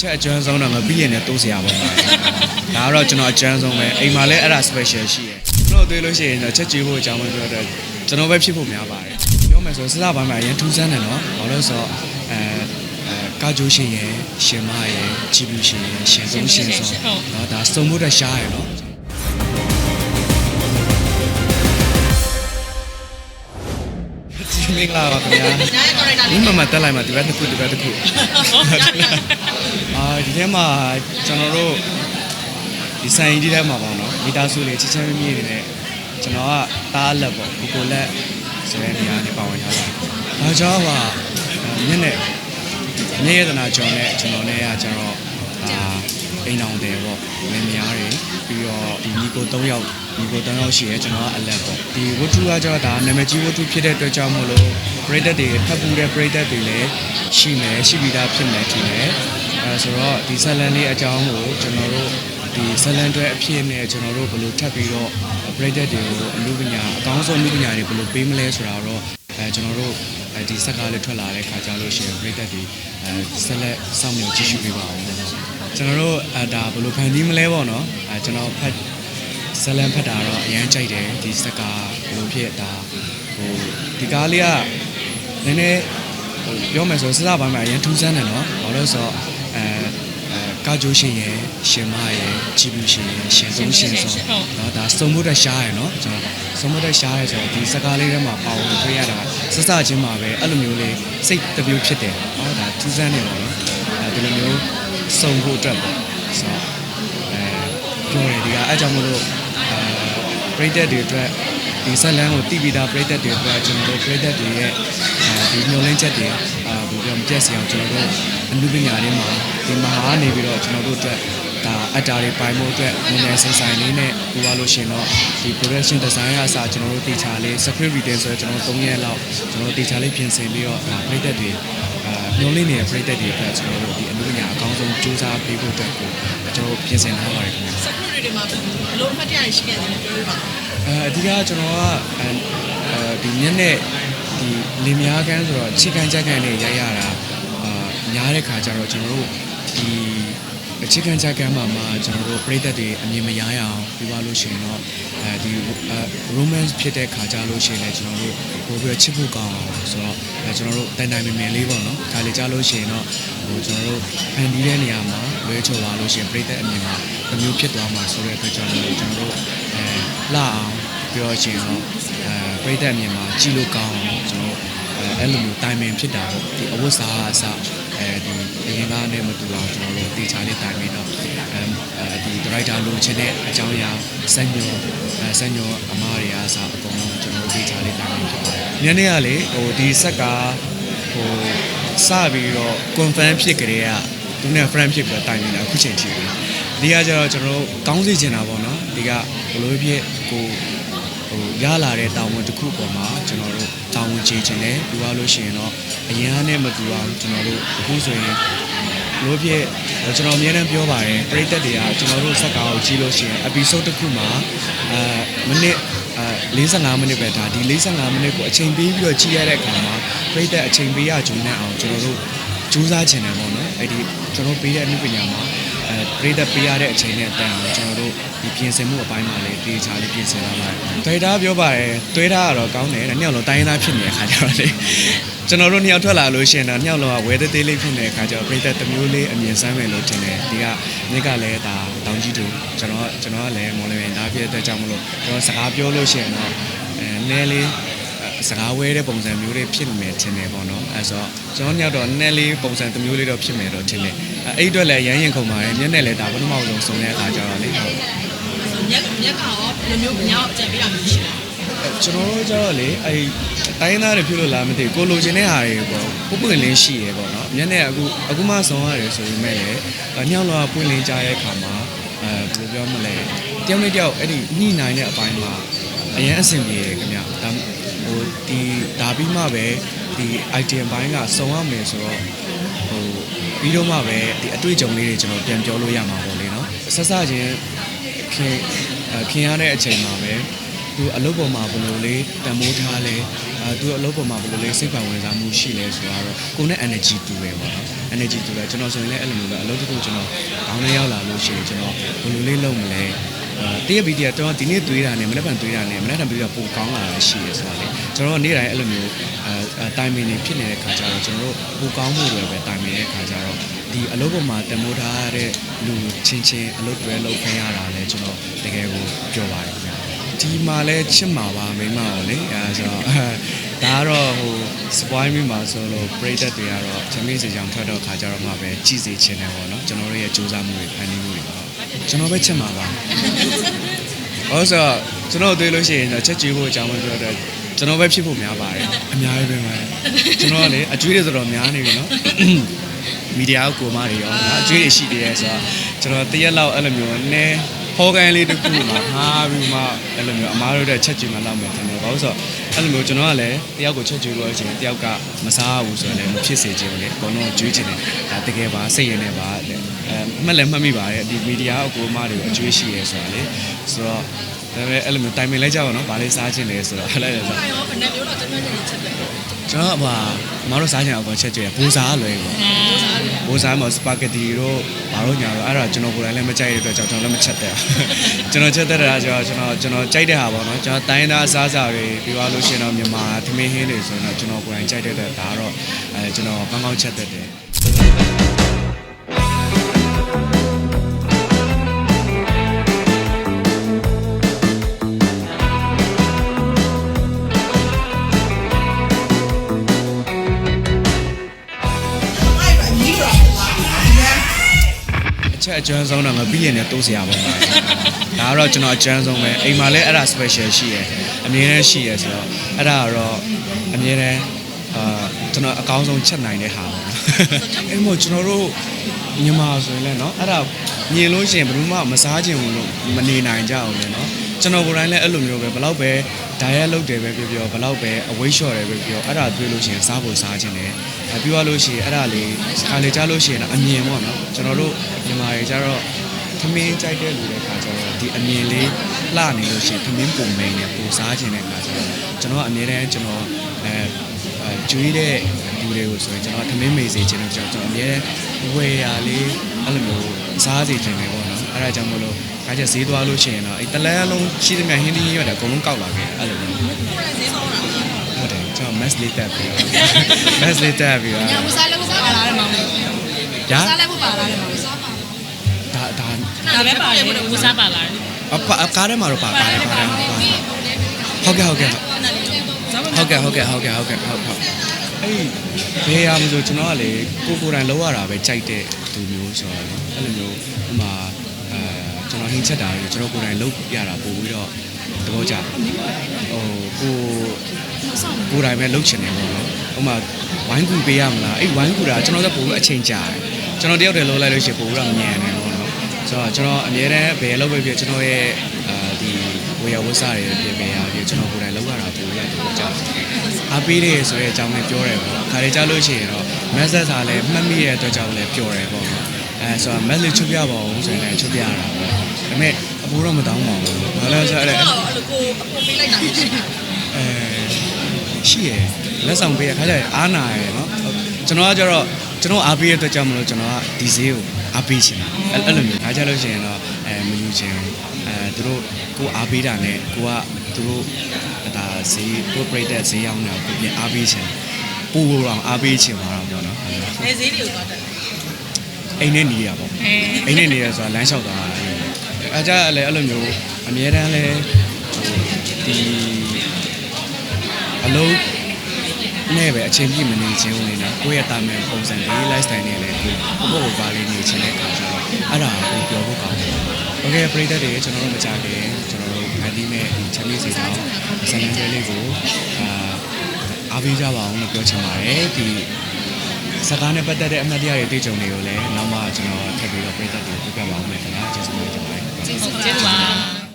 ချက်အကျွမ်းဆုံးတော့ငါပြီးရင်လည်းသုံးစရာပါပါဒါကတော့ကျွန်တော်အကျွမ်းဆုံးပဲအိမ်မှာလည်းအဲ့ဒါ special ရှိတယ်ကျွန်တော်တွေ့လို့ရှိရင်တော့ချက်ကြည့်ဖို့အကြောင်းပြောတော့ကျွန်တော်ပဲဖြစ်ဖို့များပါတယ်ပြောမယ်ဆိုစစ်သားပိုင်းမှာအရင်ထူးဆန်းတယ်နော်ဘာလို့ဆိုတော့အဲကာဂျိုးရှင်ရယ်ရှင်မရယ်ချီဘူးရှင်ရယ်ရှင်ဆုံးရှင်ဆုံးနော်ဒါစုံမှုတက်ရှားရယ်နော် မင်္ဂလာပါခင်ဗျာညာရဲ့ character ဒီလေးမှာမတက်လိုက်မှာဒီဘက်တစ်ခုဒီဘက်တစ်ခုအာဒီထဲမှာကျွန်တော်တို့ဒီဆိုင်ကြီးထဲမှာပေါ့နော်မိသားစုလေးချစ်ချမ်းမြေ့မြေ့နေတဲ့ကျွန်တော်ကတားလက်ပေါ့ကိုကိုလက်ဆိုတဲ့နေရာနဲ့ပါဝင်ထားတာ။ဒါကြောင့်ပါမျက်နဲ့မြေရတနာကျော်နဲ့ကျွန်တော်နဲ့ကကျွန်တော်အာ အိမ်အောင်တယ်ပေါ့လင်မယားတွေပြီးတော့ဒီညီကို၃ယောက်ညီကို၃ယောက်ရှိရဲကျွန်တော်ကအလက်ပေါ့ဒီဝတ္ထုကကြောဒါနာမည်ကြီးဝတ္ထုဖြစ်တဲ့အတွက်ကြောင့်မို့လို့ပရိသတ်တွေဖတ်ပူတဲ့ပရိသတ်တွေလည်းရှိမယ်ရှိပြီးသားဖြစ်မယ်ထင်တယ်အဲဆိုတော့ဒီဇလန်လေးအကြောင်းကိုကျွန်တော်တို့ဒီဇလန်တွေအဖြစ်နဲ့ကျွန်တော်တို့ဘယ်လိုထပ်ပြီးတော့ပရိသတ်တွေကိုအမှုပညာအကောင်းဆုံးအမှုပညာတွေဘယ်လိုပေးမလဲဆိုတာတော့အဲကျွန်တော်တို့အဲဒီစက်ကားလေးထွက်လာတဲ့ခါကျလို့ရှိရင်ပရိသတ်တွေအဲဆက်လက်စောင့်မျှော်ကြည့်ရှုပေးပါဦး ကျွန်တော်တို့အဒါဘယ်လိုဖန်တီးမလဲပေါ့နော်အဲကျွန်တော်ဖတ်ဇလန်ဖတ်တာတော့အရန်ကြိုက်တယ်ဒီစကားဘယ်လိုဖြစ်တာဟိုဒီကားလေးကနည်းနည်းဟိုပြောမယ်ဆိုစစ်သားပိုင်းမှာအရန်ထူးဆန်းတယ်နော်ဘာလို့လဲဆိုတော့အဲကာဂျိုရှင်ရယ်ရှင်မရယ်ជីဘူးရှင်ရယ်ရှင်ဆုံးရှင်ဆုံးနော်ဒါစုံမှုတက်ရှားရယ်နော်ကျွန်တော်စုံမှုတက်ရှားရယ်ဆိုတော့ဒီစကားလေးထဲမှာပါဝင်တွေ့ရတာစစချင်းမှာပဲအဲ့လိုမျိုးလေးစိတ်တပြိုးဖြစ်တယ်နော်ဒါထူးဆန်းတယ်ပေါ့နော်အဲဒီလိုမျိုး စုံဖို့အတွက်ပေါ့ဆိုတော့အဲပြောတယ်ဒီကအဲကြောင့်မလို့အဲပရိသတ်တွေအတွက်ဒီဇက်လန်းကိုတည်ပြီးသားပရိသတ်တွေအတွက်ကျွန်တော်တို့ပရိသတ်တွေရဲ့အဲဒီမျောလင်းချက်တွေအာဘယ်လိုပြောမပြတ်စီအောင်ကျွန်တော်တို့အမှုပညာတွေမှာဒီမဟာနေပြီးတော့ကျွန်တော်တို့အတွက်ဒါအတားတွေပိုင်ဖို့အတွက်နည်းနည်းဆိုင်ဆိုင်လေးနဲ့ပြောရလို့ရှိရင်တော့ဒီ production design အစားကျွန်တော်တို့တေချာလေး script reading ဆိုတော့ကျွန်တော်တို့3ရက်လောက်ကျွန်တော်တို့တေချာလေးပြင်ဆင်ပြီးတော့ဒါပရိသတ်တွေအာ မျောလင်းနေတဲ့ပရိသတ်တွေအတွက်ကျွန်တော်တို့ဒီအမှုပညာအကောင်းဆုံးစူးစမ်းပေးဖို့အတွက်ကိုကျွန်တော်တို့ပြင်ဆင်ထားပါတယ်ခင်ဗျာ secret တွေမှာဘယ်လိုအမှတ်တရရှိခဲ့တယ်လဲပြောပြပါဦးအဲအဓိကကျွန်တော်ကအဲအဲဒီမျက်နဲ့ဒီလင်မယားကန်းဆိုတော့ခြေကန်ချက်ကန်နဲ့ရိုက်ရတာအာများတဲ့ခါကျတော့ကျွန်တော်တို့ဒီ အခြေခံချက်ကမ်းမှာမှာကျွန်တော်တို့ပြည်သက်တွေအမြင်မရရအောင်ပြပါလို့ရှိရင်တော့အဲဒီ romance ဖြစ်တဲ့ခါကြလို့ရှိရင်လည်းကျွန်တော်တို့ပို့ပြီးတော့ချစ်ဖို့ကောင်းအောင်ဆိုတော့အဲကျွန်တော်တို့တိုင်တိုင်ပင်ပင်လေးပေါ့နော်ဒါလေးကြားလို့ရှိရင်တော့ဟိုကျွန်တော်တို့ဖန်တီးတဲ့နေရာမှာလွဲချော်ပါလို့ရှိရင်ပြည်သက်အမြင်မှာတစ်မျိုးဖြစ်သွားမှာဆိုတဲ့အတွက်ကြောင့်လည်းကျွန်တော်တို့အဲလှအောင်ပြောချင်တော့အဲပြည်သက်အမြင်မှာကြည့်လို့ကောင်းအောင်ကျွန်တော်အဲအဲ့လိုမျိုးတိုင်ပင်ဖြစ်တာပေါ့ဒီအဝတ်စားအစ အဲဒီအရင်ကနဲ့မတူအောင်ကျွန်တော်တို့တေချာလေးတိုင်ပင်တော့အဲဒီ director လိုချင်တဲ့အကြောင်းအရာစံညောအဲစံညောအမားတွေအားစအကုန်လုံးကျွန်တော်တို့တေချာလေးတိုင်ပင်ဖြစ်ပါတယ်။ညနေကလေဟိုဒီဆက်ကဟိုစပြီးတော့ confirm ဖြစ်ကြတဲ့ကသူနဲ့ friend ဖြစ်ပြီးတော့တိုင်နေတာအခုချိန်ထိပဲ။ဒီကကျတော့ကျွန်တော်တို့ကောင်းစီချင်တာပေါ့နော်။ဒီကဘလို့ဖြစ်ကိုဟိုရလာတဲ့တာဝန်တစ်ခုပေါ်မှာကျွန်တော်တို့ တာဝန်ချေချင်တယ်ပြီးသွားလို့ရှိရင်တော့အရင်ကနဲ့မတူအောင်ကျွန်တော်တို့အခုဆိုရင်လို့ဖြစ်ကျွန်တော်အများနဲ့ပြောပါတယ်ပရိသတ်တွေကကျွန်တော်တို့စက်ကားကိုကြည့်လို့ရှိရင် episode တစ်ခုမှာအဲမိနစ်အဲ45မိနစ်ပဲဒါဒီ45မိနစ်ကိုအချိန်ပေးပြီးတော့ကြည့်ရတဲ့အခါမှာပရိသတ်အချိန်ပေးရကြုံနေအောင်ကျွန်တော်တို့ကြိုးစားချင်တယ်ပေါ့နော်အဲ့ဒီကျွန်တော်ပေးတဲ့အမှုပညာမှာအဲပရိသတ်ပေးရတဲ့အချိန်နဲ့အတန်အောင်ကျွန်တော်တို့ ဒီပြင်ဆင်မှုအပိုင်းမှာလည်းတေချာလေးပြင်ဆင်လာပါတယ်ဒိုက်တာပြောပါတယ်တွေးတာကတော့ကောင်းတယ်တဲ့နှစ်ယောက်လုံးတိုင်းရင်းသားဖြစ်နေတဲ့ခါကျတော့လေကျွန်တော်တို့နှစ်ယောက်ထွက်လာလို့ရှိရင်တော့နှစ်ယောက်လုံးကဝဲသေးသေးလေးဖြစ်နေတဲ့ခါကျတော့ပရိသတ်တစ်မျိုးလေးအမြင်ဆန်းမယ်လို့ထင်တယ်ဒီကမြစ်ကလည်းဒါတောင်ကြီးတူကျွန်တော်ကျွန်တော်ကလည်းမော်လမြိုင်သားဖြစ်တဲ့အတွက်ကြောင့်မလို့ကျွန်တော်စကားပြောလို့ရှိရင်တော့အဲနည်းလေး စကားဝဲတဲ့ပုံစံမျိုးတွေဖြစ်မယ်ထင်တယ်ပေါ့နော်အဲဆိုတော့ကျွန်တော်ညောက်တော့နည်းလေးပုံစံတစ်မျိုးလေးတော့ဖြစ်မယ်တော့ထင်တယ်အဲအဲ့အတွက်လည်းရမ်းရင်ခုန်ပါတယ်မျက်နဲ့လည်းဒါပထမဆုံးစုံတဲ့အခါကျတော့လေဟုတ်မြက်မြက်ကရောဘယ်လိုမျိုးညောင်းကြံပေးတာမျိုးရှိလဲကျွန်တော်တို့ကျတော့လေအဲ့တိုင်းသားတွေဖြစ်လို့လားမသိဘူးကိုလိုချင်တဲ့ဟာတွေပေါ့ပုပ်ပွင့်လင်းရှိရပေါ့နော်မျက်နဲ့အခုအခုမှစုံရတယ်ဆိုပေမဲ့လည်းညောက်လောကပွင့်လင်းကြတဲ့အခါမှာအဲဘယ်လိုပြောမလဲတယောက်နဲ့တယောက်အဲ့ဒီညှိနိုင်တဲ့အပိုင်းမှာအရင်အဆင်ပြေတယ်ခင်ဗျဒါ ဟိုဒီဒါပြီးမှပဲဒီ item ဘိုင်းကစုံရမယ်ဆိုတော့ဟိုပြီးတော့မှပဲဒီအတွေ့အကြုံလေးတွေကျွန်တော်ပြန်ပြောလို့ရမှာပေါ့လေနော်ဆက်စချင်းခင်အဲခင်ရတဲ့အချိန်မှာပဲသူအလုပ်ပေါ်မှာဘယ်လိုလေးတန်မိုးထားလဲအဲသူအလုပ်ပေါ်မှာဘယ်လိုလေးစိတ်ပါဝင်စားမှုရှိလဲဆိုတော့ကိုယ်နဲ့ energy တူပဲပေါ့နော် energy တူတယ်ကျွန်တော်ဆိုရင်လည်းအဲ့လိုမျိုးပဲအလုပ်တစ်ခုကျွန်တော်ခေါင်းထဲရောက်လာလို့ရှိရင်ကျွန်တော်ဘယ်လိုလေးလုပ်မလဲအဲ တရက်ပြီးတရက်တော့ဒီနေ့သွေးတာနဲ့မနေ့ကသွေးတာနဲ့မနေ့ကပြီးတော့ပိုကောင်းလာတာရှိရဆိုတော့လေကျွန်တော်နေ့တိုင်းအဲ့လိုမျိုးအဲတိုင်မင်နေဖြစ်နေတဲ့ခါကျတော့ကျွန်တော်တို့ပိုကောင်းမှုတွေပဲတိုင်မင်တဲ့ခါကျတော့ဒီအလုပ်ပေါ်မှာတမိုးထားတဲ့လူချင်းချင်းအလုပ်တွေလုပ်ခိုင်းရတာလဲကျွန်တော်တကယ်ကိုပြောပါတယ်ခင်ဗျာဒီမှာလဲချစ်မှာပါမိမရောလေအဲဆိုတော့ဒါကတော့ဟို spoil မိမှာဆိုလို့ပရိသတ်တွေကတော့ချမင်းစီကြောင်ထွက်တော့ခါကြတော့မှပဲကြည်စီချင်တယ်ပေါ့နော်ကျွန်တော်တို့ရဲ့စူးစမ်းမှုတွေဖန်တီးမှုတွေပေါ့ ကျွန်တော်ပဲချစ်မှာပါဟုတ်ဆိုတော့ကျွန်တော်တွေ့လို့ရှိရင်တော့ချက်ကြည့်ဖို့အကြောင်းပဲပြောတော့ကျွန်တော်ပဲဖြစ်ဖို့များပါတယ်အများကြီးပဲပါတယ်ကျွန်တော်ကလေအကျွေးတွေဆိုတော့များနေပြီနော်မီဒီယာကိုမတွေရောအကျွေးတွေရှိသေးတယ်ဆိုတော့ကျွန်တော်တရက်လောက်အဲ့လိုမျိုးနည်း ဟောကန်လေးတစ်ခုမှာဟာပြီးမှအဲ့လိုမျိုးအမားတို့တဲ့ချက်ကြည့်မှလောက်မယ်ထင်တယ်ဘာလို့ဆိုတော့အဲ့လိုမျိုးကျွန်တော်ကလည်းတယောက်ကိုချက်ကြည့်လို့အချိန်တယောက်ကမစားဘူးဆိုတော့လည်းမဖြစ်စေချင်ဘူးလေအကုန်လုံးကျွေးချင်တယ်ဒါတကယ်ပါစိတ်ရနေပါအဲမှတ်လည်းမှတ်မိပါတယ်ဒီမီဒီယာအကိုအမတွေကိုအကျွေးရှိရဲဆိုတာလေဆိုတော့ဒါပေမဲ့အဲ့လိုမျိုးတိုင်ပင်လိုက်ကြပါတော့ဗာလေးစားချင်တယ်ဆိုတော့အဲ့လိုဆို။အဲ့ရောဘယ်နဲ့မျိုးတော့ကျွန်တော်ညနေချက်တယ်။ ကျွန်တော်ကဟာမတို့စားချင်အောင်ချက်ကြည့်ရဘူစားလွယ်ပေါ့ဘိုးစားမစပါဂက်တီတို့ဘာလို့ညာတော့အဲ့ဒါကျွန်တော်ကိုယ်တိုင်လည်းမကြိုက်တဲ့အတွက်ကြောင့်ကျွန်တော်လည်းမချက်တဲ့ကျွန်တော်ချက်တဲ့တာကျတော့ကျွန်တော်ကျွန်တော်ကြိုက်တဲ့ဟာပေါ့နော်ကျွန်တော်တိုင်းသားအစားအစာတွေပြီးသွားလို့ရှိရင်တော့မြန်မာသမင်းဟင်းတွေဆိုရင်တော့ကျွန်တော်ကိုယ်တိုင်ကြိုက်တဲ့အတွက်ဒါကတော့အဲကျွန်တော်ကောင်းကောင်းချက်တဲ့တယ် ချက်အကျန်းဆုံးတော့မပြီးရင်လည်းတိုးစရာပေါ့ဒါကတော့ကျွန်တော်အကျန်းဆုံးပဲအိမ်မှာလည်းအဲ့ဒါ special ရှိရယ်အမြဲတမ်းရှိရယ်ဆိုတော့အဲ့ဒါကတော့အမြဲတမ်းအာကျွန်တော်အကောင်းဆုံးချက်နိုင်တဲ့ဟာပေါ့နော်အဲ့မို့ကျွန်တော်တို့မြန်မာဆိုရင်လည်းเนาะအဲ့ဒါမြင်လို့ရှိရင်ဘယ်သူမှမစားချင်ဘူးလို့မနေနိုင်ကြအောင်လေเนาะကျွန်တော်ကိုယ်တိုင်လည်းအဲ့လိုမျိုးပဲဘယ်တော့ပဲ diet လုပ်တယ်ပဲပြောပြောဘယ်တော့ပဲအဝိတ်လျှော့တယ်ပဲပြောအဲ့ဒါတွေ့လို့ရှိရင်စားဖို့စားခြင်းတယ်အဲ ပြီးသွားလို့ရှိရင်အဲ့ဒါလေးခါလေကြားလို့ရှိရင်တော့အမြင်ပေါ့နော်ကျွန်တော်တို့မြန်မာတွေကျတော့သမင်းကြိုက်တဲ့လူတွေခါကျတော့ဒီအမြင်လေးလှနေလို့ရှိရင်သမင်းပုံမိန်နဲ့ပူစားခြင်းတဲ့ခါကျတော့ကျွန်တော်ကအမြဲတမ်းကျွန်တော်အဲအဲကျွေးတဲ့လူတွေကိုဆိုရင်ကျွန်တော်သမင်းမေစေခြင်းလို့ကျွန်တော်အမြဲတမ်းဝယ်ရလေးအဲ့လိုမျိုးစားစေခြင်းပဲပေါ့နော်အဲ့ဒါကြောင့်မလို့ခါကျဈေးသွားလို့ရှိရင်တော့အဲ့တလဲလုံးရှိသမျှဟင်းသီးရွက်တယ်အကုန်လုံးကောက်လာခဲ့အဲ့လိုမျိုး ကိုယ်တိုင်ဈေးပေါင်းတာ။ဟုတ်တယ်ကျွန်တော် mass လေးတက်ပြီးတော့ mass လေးတက်ပြီးတော့ညဝစားလည်းဝစားပါလားတဲ့မောင်လေးညာ။စားလည်းဝပါလားတဲ့မောင်လေး။စားပါဒါဒါ။ဒါပဲပါတယ်ဝစားပါလားအပအကားထဲမှာတော့ပါပါတယ်ပါတယ်ဟုတ်ကဲ့ဟုတ်ကဲ့ဟုတ်ကဲ့ဟုတ်ကဲ့ဟုတ်ကဲ့ဟုတ်ကဲ့ဟုတ်ကဲ့ဟုတ်ဟုတ်အဲ့ဘယ်ရမလို့ကျွန်တော်ကလေကိုကိုယ်တိုင်လောက်ရတာပဲကြိုက်တဲ့သူမျိုးဆိုတော့လေအဲ့လိုမျိုးဟိုမှာအဲကျွန်တော်ဟင်းချက်တာတွေကျွန်တော်ကိုယ်တိုင်လောက်ရတာပို့ပြီးတော့သဘောကျဟိုကို ကိုယ်တိုင်ပဲလှုပ်ချင်တယ်ပေါ့နော်ဟိုမှာဝိုင်းကူပေးရမလားအဲ့ဝိုင်းကူတာကျွန်တော်တို့ပို့ပြီးအချိန်ကြာတယ်ကျွန်တော်တယောက်တည်းလှုပ်လိုက်လို့ရှိရင်ပို့ပြီးတော့ညံတယ်ပေါ့နော်ဆိုတော့ကျွန်တော်အများတန်းဘယ်လောက်ပဲဖြစ်ကျွန်တော်ရဲ့အာဒီဝေယဝဆတွေဖြစ်ပဲရဖြစ်ကျွန်တော်ကိုယ်တိုင်လောက်ရတာပို့ပြီးတော့ကြာတယ်အားပေးတယ်ဆိုတဲ့အကြောင်းလေးပြောတယ်ပေါ့ခါလေးကြားလို့ရှိရင်တော့ message စာလည်းမှတ်မိတဲ့အတွက်ကြောင့်လည်းပြောတယ်ပေါ့နော်အဲဆိုတော့ message ချုပ်ပြပါအောင်ဆိုရင်လည်းချုပ်ပြရတာပေါ့ဒါပေမဲ့အဖိုးတော့မတောင်းပါဘူးဘာလဲဆို။တော့အဲ့အဲ့လိုကိုအပေါ်ပေးလိုက်တာရှိတယ်အဲ ရှိရယ်လက်ဆောင်ပေးရခါကြရအားနာရယ်နော်ကျွန်တော်ကကျတော့ကျွန်တော်အားပေးရတဲ့အတွက်ကြောင့်မလို့ကျွန်တော်ကဒီဈေးကိုအားပေးချင်တာအဲ့အဲ့လိုမျိုးခါကြလို့ရှိရင်တော့အဲမယူချင်ဘူးအဲသူတို့ကိုအားပေးတာနဲ့ကိုကသူတို့ဒါဈေးကိုပရိသတ်ဈေးရောက်နေတာကိုပြန်အားပေးချင်ပူတော့အားပေးချင်ပါတော့ပြောနော်။အဲဈေးတွေကိုသွားတယ်အိမ်နဲ့နေရပေါ့အိမ်နဲ့နေရဆိုတာလမ်းလျှောက်သွားတာအဲကြလည်းအဲ့လိုမျိုးအများတန်းလဲဒီ အလုံးနဲ့ပဲအချိန်ပြည့်မနေခြင်းဝင်နေတာကိုယ့်ရဲ့တာမန်ပုံစံဒီ lifestyle နဲ့လည်းကိုယ့်ကိုယ်ပါလေးနေခြင်းတဲ့အခါကျတော့အဲ့ဒါကိုပြောဖို့ကောင်းတယ်။ Okay ပရိသတ်တွေကျွန်တော်တို့မကြခင်ကျွန်တော်တို့ဖန်တီးမဲ့ဒီ challenge စီဆောင်ဆန်နန်းတွေလေးကိုအာအားပေးကြပါအောင်လို့ပြောချင်ပါတယ်ဒီစကားနဲ့ပတ်သက်တဲ့အမှတ်တရတွေတွေ့ကြုံတွေကိုလည်းနောက်မှကျွန်တော်ထပ်ပြီးတော့ပရိသတ်တွေကိုပြပြပါအောင်မယ်ခင်ဗျာကျေးဇူးတင်ပါတယ်။ကျေးဇူးပါ။